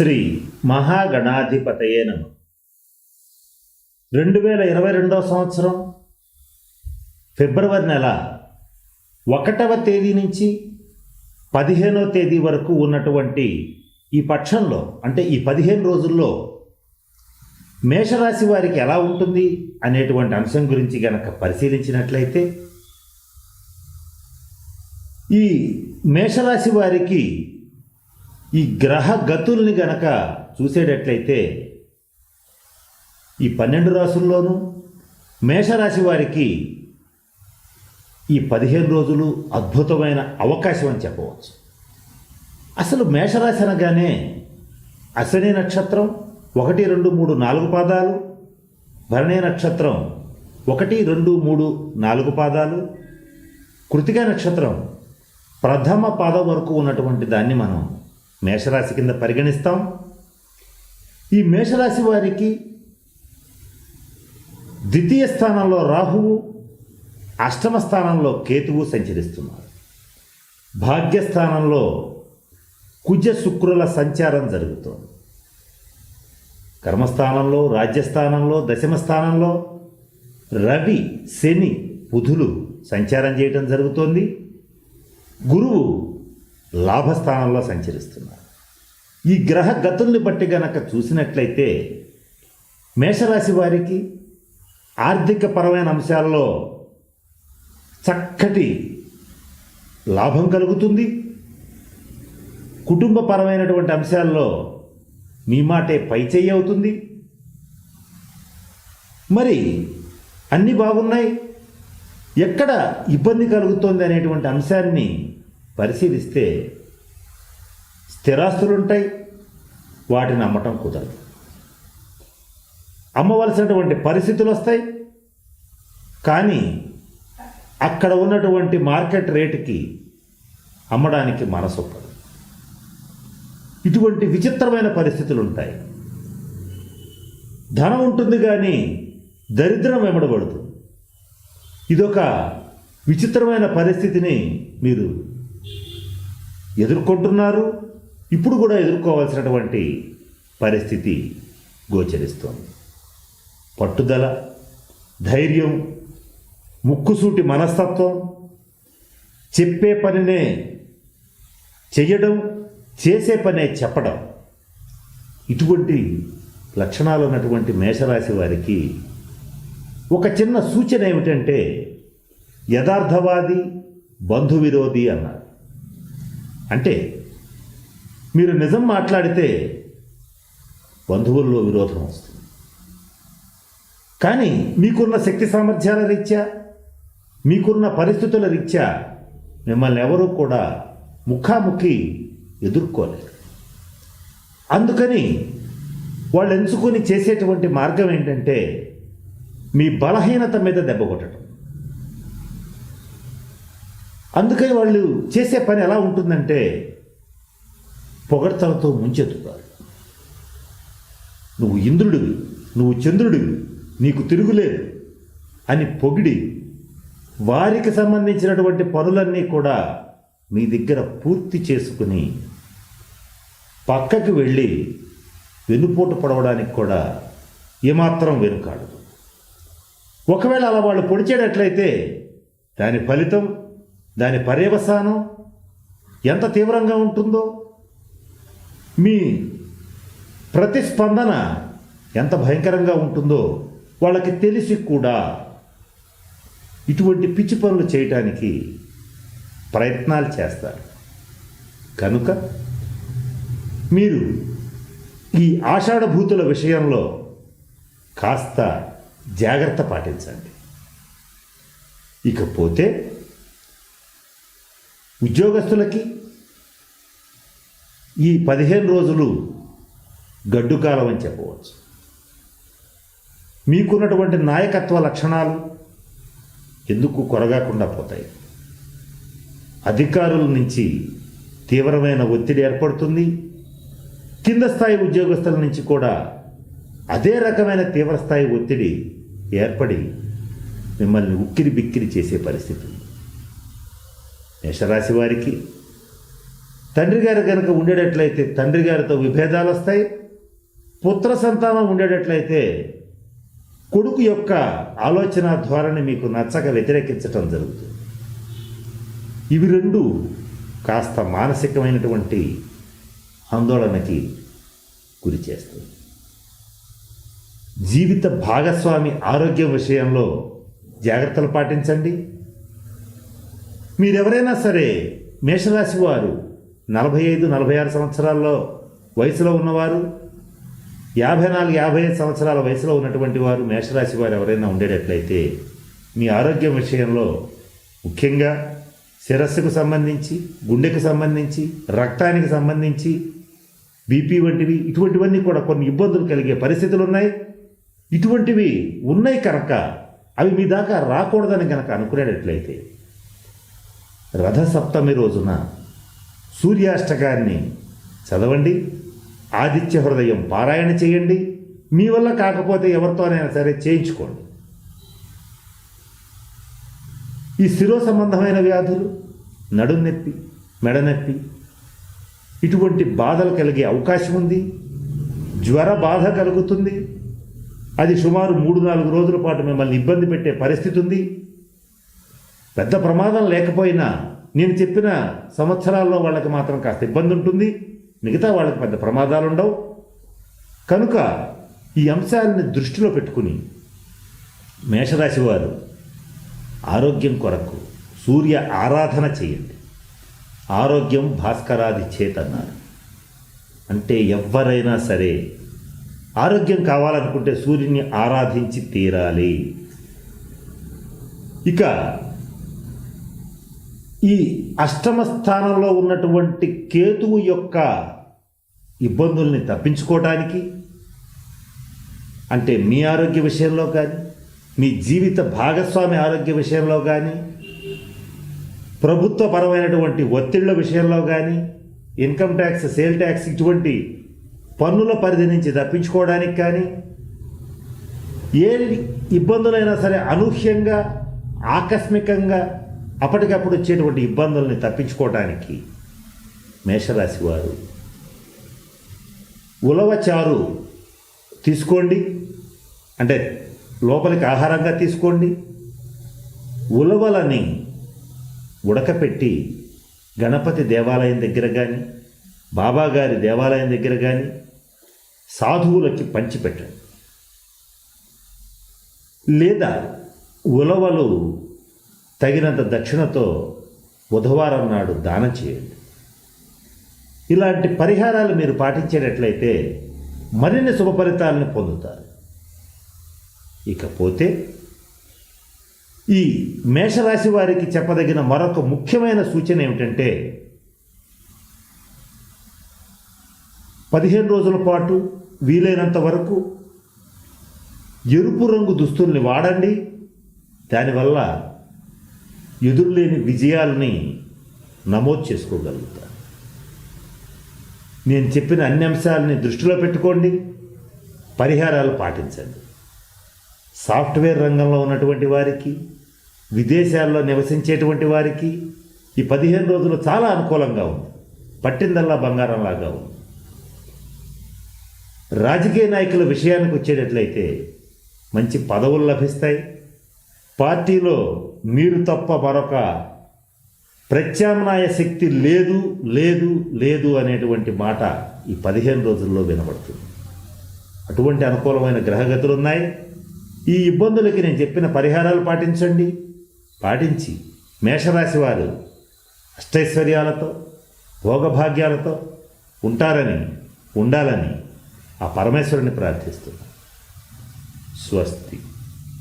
శ్రీ మహాగణాధిపతయే నమ. రెండు వేల ఇరవై రెండవ సంవత్సరం ఫిబ్రవరి నెల ఒకటవ తేదీ నుంచి పదిహేనవ తేదీ వరకు ఉన్నటువంటి ఈ పక్షంలో అంటే ఈ పదిహేను రోజుల్లో మేషరాశి వారికి ఎలా ఉంటుంది అనేటువంటి అంశం గురించి గనక పరిశీలించినట్లయితే ఈ మేషరాశి వారికి ఈ గ్రహ గతుల్ని గనక చూసేటట్లయితే ఈ పన్నెండు రాసుల్లోనూ మేషరాశి వారికి ఈ పదిహేను రోజులు అద్భుతమైన అవకాశం అని చెప్పవచ్చు. అసలు మేషరాశి అనగానే అశ్వని నక్షత్రం ఒకటి రెండు మూడు నాలుగు పాదాలు భరణి నక్షత్రం ఒకటి రెండు మూడు నాలుగు పాదాలు కృతిక నక్షత్రం ప్రథమ పాదం వరకు ఉన్నటువంటి దాన్ని మనం మేషరాశి కింద పరిగణిస్తాం. ఈ మేషరాశి వారికి ద్వితీయ స్థానంలో రాహువు అష్టమ స్థానంలో కేతువు సంచరిస్తున్నారు. భాగ్యస్థానంలో కుజ శుక్రుల సంచారం జరుగుతోంది. కర్మస్థానంలో రాజ్యస్థానంలో దశమ స్థానంలో రవి శని బుధులు సంచారం చేయటం జరుగుతోంది. గురువు లాభస్థానంలో సంచరిస్తున్నారు. ఈ గ్రహ గతుల్ని బట్టి గనక చూసినట్లయితే మేషరాశి వారికి ఆర్థిక పరమైన అంశాల్లో చక్కటి లాభం కలుగుతుంది. కుటుంబపరమైనటువంటి అంశాల్లో మీ మాటే పై చెయ్యి అవుతుంది. మరి అన్నీ బాగున్నాయి. ఎక్కడ ఇబ్బంది కలుగుతోంది అనేటువంటి అంశాన్ని పరిశీలిస్తే స్థిరాస్తులు ఉంటాయి వాటిని అమ్మటం కుదరదు. అమ్మవలసినటువంటి పరిస్థితులు వస్తాయి కానీ అక్కడ ఉన్నటువంటి మార్కెట్ రేటుకి అమ్మడానికి మనసొప్పదు ఇటువంటి విచిత్రమైన పరిస్థితులు ఉంటాయి ధనం ఉంటుంది కానీ దరిద్రం వెంబడబడుతుంది ఇదొక విచిత్రమైన పరిస్థితిని మీరు ఎదుర్కొంటున్నారు. ఇప్పుడు కూడా ఎదుర్కోవాల్సినటువంటి పరిస్థితి గోచరిస్తోంది. పట్టుదల ధైర్యం ముక్కుసూటి మనస్తత్వం చెప్పే పనినే చెయ్యడం చేసే పనే చెప్పడం ఇటువంటి లక్షణాలు ఉన్నటువంటి మేషరాశి వారికి ఒక చిన్న సూచన ఏమిటంటే యథార్థవాది బంధు విరోధి అన్నారు. అంటే మీరు నిజం మాట్లాడితే బంధువుల్లో విరోధం వస్తుంది. కానీ మీకున్న శక్తి సామర్థ్యాల రీత్యా మీకున్న పరిస్థితుల రీత్యా మిమ్మల్ని ఎవరూ కూడా ముఖాముఖి ఎదుర్కోలేరు అందుకని వాళ్ళు ఎంచుకొని చేసేటువంటి మార్గం ఏంటంటే మీ బలహీనత మీద దెబ్బ కొట్టడం. అందుకని వాళ్ళు చేసే పని ఎలా ఉంటుందంటే పొగడ్తలతో ముంచెత్తుతారు. నువ్వు ఇంద్రుడివి నువ్వు చంద్రుడివి నీకు తిరుగులేదు అని పొగిడి వారికి సంబంధించినటువంటి పనులన్నీ కూడా మీ దగ్గర పూర్తి చేసుకుని పక్కకి వెళ్ళి వెనుపోటు పడవడానికి కూడా ఏమాత్రం వెనుకాడదు. ఒకవేళ అలా వాళ్ళు పొడిచేటట్లయితే దాని ఫలితం దాని పర్యవసానం ఎంత తీవ్రంగా ఉంటుందో మీ ప్రతిస్పందన ఎంత భయంకరంగా ఉంటుందో వాళ్ళకి తెలిసి కూడా ఇటువంటి పిచ్చి పనులు చేయటానికి ప్రయత్నాలు చేస్తారు. కనుక మీరు ఈ ఆషాఢభూతుల విషయంలో కాస్త జాగ్రత్త పాటించండి. ఇకపోతే ఉద్యోగస్తులకి ఈ పదిహేను రోజులు గడ్డుకాలం అని చెప్పవచ్చు. మీకున్నటువంటి నాయకత్వ లక్షణాలు ఎందుకు కొరగాకుండా పోతాయి? అధికారుల నుంచి తీవ్రమైన ఒత్తిడి ఏర్పడుతుంది. కింద స్థాయి ఉద్యోగస్తుల నుంచి కూడా అదే రకమైన తీవ్రస్థాయి ఒత్తిడి ఏర్పడి మిమ్మల్ని ఉక్కిరి బిక్కిరి చేసే పరిస్థితి. మేషరాశి వారికి తండ్రి గారు కనుక ఉండేటట్లయితే తండ్రి గారితో విభేదాలు వస్తాయి పుత్ర సంతానం ఉండేటట్లయితే కొడుకు యొక్క ఆలోచన ధోరణి మీకు నచ్చక వ్యతిరేకించటం జరుగుతుంది. ఇవి రెండు కాస్త మానసికమైనటువంటి ఆందోళనకి గురి చేస్తుంది జీవిత భాగస్వామి ఆరోగ్యం విషయంలో జాగ్రత్తలు పాటించండి. మీరెవరైనా సరే మేషరాశి వారు నలభై ఐదు నలభై ఆరు సంవత్సరాల్లో వయసులో ఉన్నవారు యాభై నాలుగు యాభై ఐదు సంవత్సరాల వయసులో ఉన్నటువంటి వారు మేషరాశి వారు ఎవరైనా ఉండేటట్లయితే మీ ఆరోగ్యం విషయంలో ముఖ్యంగా శిరస్సుకు సంబంధించి గుండెకు సంబంధించి రక్తానికి సంబంధించి బీపీ వంటివి ఇటువంటివన్నీ కూడా కొన్ని ఇబ్బందులు కలిగే పరిస్థితులు ఉన్నాయి ఇటువంటివి ఉన్నాయి కనుక అవి మీ దాకా రాకూడదని కనుక అనుకునేటట్లయితే రథసప్తమి రోజున సూర్యాష్టకాన్ని చదవండి ఆదిత్య హృదయం పారాయణ చేయండి మీ వల్ల కాకపోతే ఎవరితోనైనా సరే చేయించుకోండి. ఈ శిరో సంబంధమైన వ్యాధులు నడుం నొప్పి మెడనొప్పి ఇటువంటి బాధలు కలిగే అవకాశం ఉంది. జ్వర బాధ కలుగుతుంది. అది సుమారు మూడు నాలుగు రోజుల పాటు మిమ్మల్ని ఇబ్బంది పెట్టే పరిస్థితి ఉంది. పెద్ద ప్రమాదం లేకపోయినా నేను చెప్పిన సంవత్సరాల్లో వాళ్ళకి మాత్రం కాస్త ఇబ్బంది ఉంటుంది. మిగతా వాళ్ళకి పెద్ద ప్రమాదాలు ఉండవు. కనుక ఈ అంశాలని దృష్టిలో పెట్టుకుని మేషరాశి వారు ఆరోగ్యం కొరకు సూర్య ఆరాధన చేయండి. ఆరోగ్యం భాస్కరాది చేతన్నారు అంటే ఎవరైనా సరే ఆరోగ్యం కావాలనుకుంటే సూర్యుని ఆరాధించి తీరాలి. ఇక ఈ అష్టమ స్థానంలో ఉన్నటువంటి కేతువు యొక్క ఇబ్బందుల్ని తప్పించుకోవడానికి అంటే మీ ఆరోగ్య విషయంలో కానీ మీ జీవిత భాగస్వామి ఆరోగ్య విషయంలో కానీ ప్రభుత్వపరమైనటువంటి ఒత్తిళ్ళ విషయంలో కానీ ఇన్కమ్ ట్యాక్స్ సేల్ ట్యాక్స్ ఇటువంటి పన్నుల పరిధి నుంచి తప్పించుకోవడానికి కానీ ఏ ఇబ్బందులైనా సరే అనూహ్యంగా ఆకస్మికంగా అప్పటికప్పుడు వచ్చేటువంటి ఇబ్బందుల్ని తప్పించుకోవడానికి మేషరాశి వారు ఉలవచారు తీసుకోండి. అంటే లోపలికి ఆహారంగా తీసుకోండి. ఉలవలని ఉడకపెట్టి గణపతి దేవాలయం దగ్గర కానీ బాబాగారి దేవాలయం దగ్గర కానీ సాధువులకి పంచిపెట్టండి. లేదా ఉలవలు తగినంత దక్షిణతో బుధవారం నాడు దానం చేయండి. ఇలాంటి పరిహారాలు మీరు పాటించేటట్లయితే మరిన్ని శుభ ఫలితాలను పొందుతారు. ఇకపోతే ఈ మేషరాశి వారికి చెప్పదగిన మరొక ముఖ్యమైన సూచన ఏమిటంటే పదిహేను రోజుల పాటు వీలైనంత వరకు ఎరుపు రంగు దుస్తుల్ని వాడండి. దానివల్ల ఎదురులేని విజయాల్ని నమోదు చేసుకోగలుగుతాను నేను చెప్పిన అన్ని అంశాలని దృష్టిలో పెట్టుకోండి. పరిహారాలు పాటించండి. సాఫ్ట్వేర్ రంగంలో ఉన్నటువంటి వారికి విదేశాల్లో నివసించేటువంటి వారికి ఈ పదిహేను రోజులు చాలా అనుకూలంగా ఉంది. పట్టిందల్లా బంగారంలాగా ఉంది. రాజకీయ నాయకుల విషయానికి వచ్చేటట్లయితే మంచి పదవులు లభిస్తాయి. పార్టీలో మీరు తప్ప మరొక ప్రత్యామ్నాయ శక్తి లేదు లేదు లేదు అనేటువంటి మాట ఈ పదిహేను రోజుల్లో వినబడుతుంది. అటువంటి అనుకూలమైన గ్రహగతులు ఉన్నాయి. ఈ ఇబ్బందులకి నేను చెప్పిన పరిహారాలు పాటించండి. పాటించి మేషరాశి వారు అష్టైశ్వర్యాలతో భోగభాగ్యాలతో ఉంటారని ఉండాలని ఆ పరమేశ్వరుని ప్రార్థిస్తున్నాను స్వస్తి.